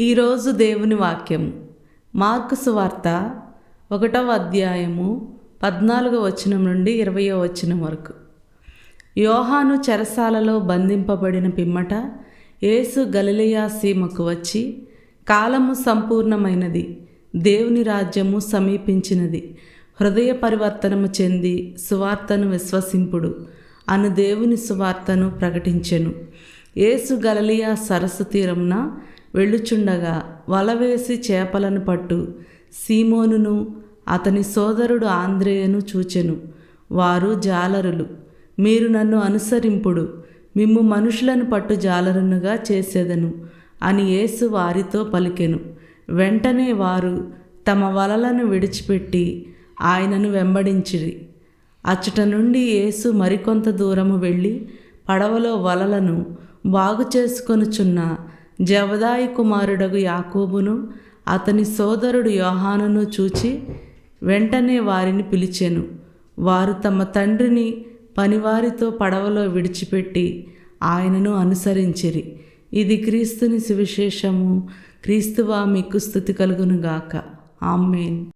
ఈరోజు దేవుని వాక్యం మార్కు సువార్త ఒకటవ అధ్యాయము పద్నాలుగో వచనం నుండి ఇరవయో వచనం వరకు. యోహాను చెరసాలలో బంధింపబడిన పిమ్మట యేసు గలిలయా సీమకు వచ్చి కాలము సంపూర్ణమైనది దేవుని రాజ్యము సమీపించినది హృదయ పరివర్తనము చెంది సువార్తను విశ్వసింపుడు అను దేవుని సువార్తను ప్రకటించెను. యేసు గలలియా సరస్సు తీరమున వెళ్ళుచుండగా వలవేసి చేపలను పట్టు. సీమోనును అతని సోదరుడు ఆంద్రేయను చూచెను. వారు జాలరులు. మీరు నన్ను అనుసరింపుడు. మిమ్ము మనుషులను పట్టు జాలరునుగా చేసేదను అని యేసు వారితో పలికెను. వెంటనే వారు తమ వలలను విడిచిపెట్టి ఆయనను వెంబడించిరి. అచ్చట నుండి యేసు మరికొంత దూరము వెళ్ళి పడవలో వలలను బాగు చేసుకొనుచున్న జవదాయి కుమారుడగు యాకోబును అతని సోదరుడు యోహానును చూచి వెంటనే వారిని పిలిచెను. వారు తమ తండ్రిని పనివారితో పడవలో విడిచిపెట్టి ఆయనను అనుసరించిరి. ఇది క్రీస్తుని సువిశేషము. క్రీస్తువా మీకు స్థుతి కలుగునుగాక. ఆమెన్.